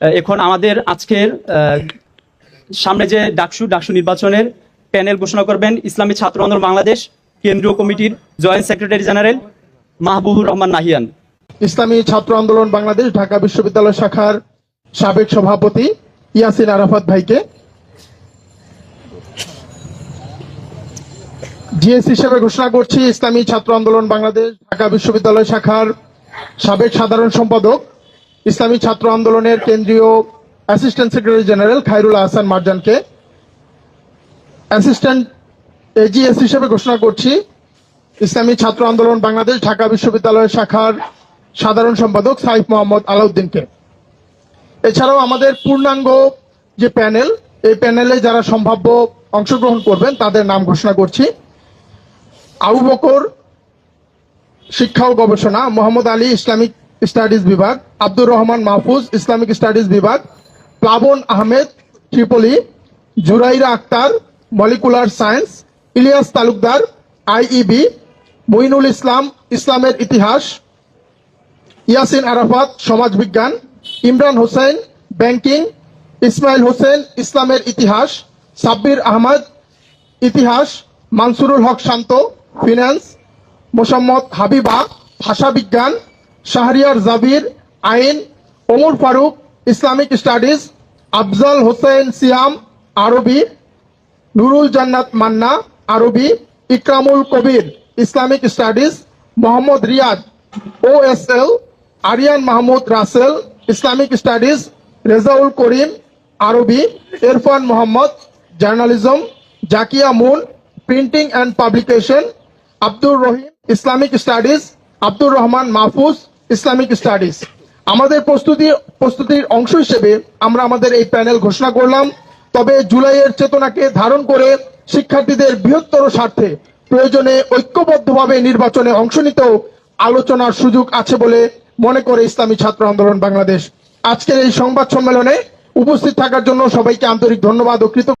এখন আমাদের আজকের সামনে যে ডাকসু ডাকসু নির্বাচনের প্যানেল ঘোষণা করবেন ইসলামী ছাত্র আন্দোলন বাংলাদেশ কেন্দ্রীয় কমিটির joint secretary general Mahbubur Rahman Nahiyan. Islami Chhatra Andolan Bangladesh Dhaka বিশ্ববিদ্যালয় শাখার সাবেক সভাপতি ইয়াসিন আরাফাত ভাইকে, জিএস হিসেবে ঘোষণা করছি, ইসলামী ছাত্র আন্দোলন বাংলাদেশ ঢাকা বিশ্ববিদ্যালয় শাখার সাবেক সাধারণ সম্পাদক ইসলামী ছাত্র আন্দোলনের কেন্দ্রীয় assistant secretary general Khairul Ahsan মারজানকে assistant AGS হিসেবে ঘোষণা করছি। ইসলামী ছাত্র আন্দোলন বাংলাদেশ ঢাকা বিশ্ববিদ্যালয় শাখার সাধারণ সম্পাদক সাইফ মোহাম্মদ আলাউদ্দিনকে। এছাড়াও আমাদের পূর্ণাঙ্গ যে প্যানেল, এই প্যানেলে যারা সম্ভাব্য অংশগ্রহণ করবেন, তাদের নাম ঘোষণা করছি। আবু বকর শিক্ষা ও গবেষণা, মোহাম্মদ আলী ইসলামিক স্টাডিজ বিভাগ, আব্দুর রহমান মাহফুজ, ইসলামিক স্টাডিজ বিভাগ, Plabon Ahmed Tripoli Jurayra Akter, molecular science, Ilias Talukdar, IEB, Moinul Islam, ইসলামের ইতিহাস, ইয়াসিন আরাফাত সমাজবিজ্ঞান ইমরান হোসেন, ব্যাংকিং, ইসমাইল হোসেন, ইসলামের ইতিহাস, সাব্বির আহমদ, ইতিহাস, মানসুরুল হক শান্ত ফিন্যান্স মোসাম্মদ হাবিবা, ভাষা বিজ্ঞান শাহরিয়ার জাবির, আইন, ওমর ফারুক, ইসলামিক স্টাডিজ, আফজাল হোসেন সিয়াম, আরবি, নুরুল জান্নাত মান্না, আরবি, ইকরামুল কবির, ইসলামিক স্টাডিজ, মোহাম্মদ রিয়াদ ও S L Ariyan Mahmud Russell, Islamic studies, Rezaul Karim, আরবি Irfan Mohammad, journalism, Zakia Moon, printing and publication, Abdur Rahim, Islamic studies Abdur Rahman Mahfuz Islamic studies. আমাদের প্রস্তুতি, প্রস্তুতির অংশ হিসেবে আমরা আমাদের এই প্যানেল ঘোষণা করলাম। তবে জুলাইয়ের চেতনাকে ধারণ করে শিক্ষার্থীদের বৃহত্তর স্বার্থে প্রয়োজনে ঐক্যবদ্ধভাবে নির্বাচনে অংশ নিতেও আলোচনার সুযোগ আছে বলে মনে করে ইসলামী ছাত্র আন্দোলন বাংলাদেশ। আজকের এই সংবাদ সম্মেলনে উপস্থিত থাকার জন্য সবাইকে আন্তরিক ধন্যবাদ ও কৃতজ্ঞ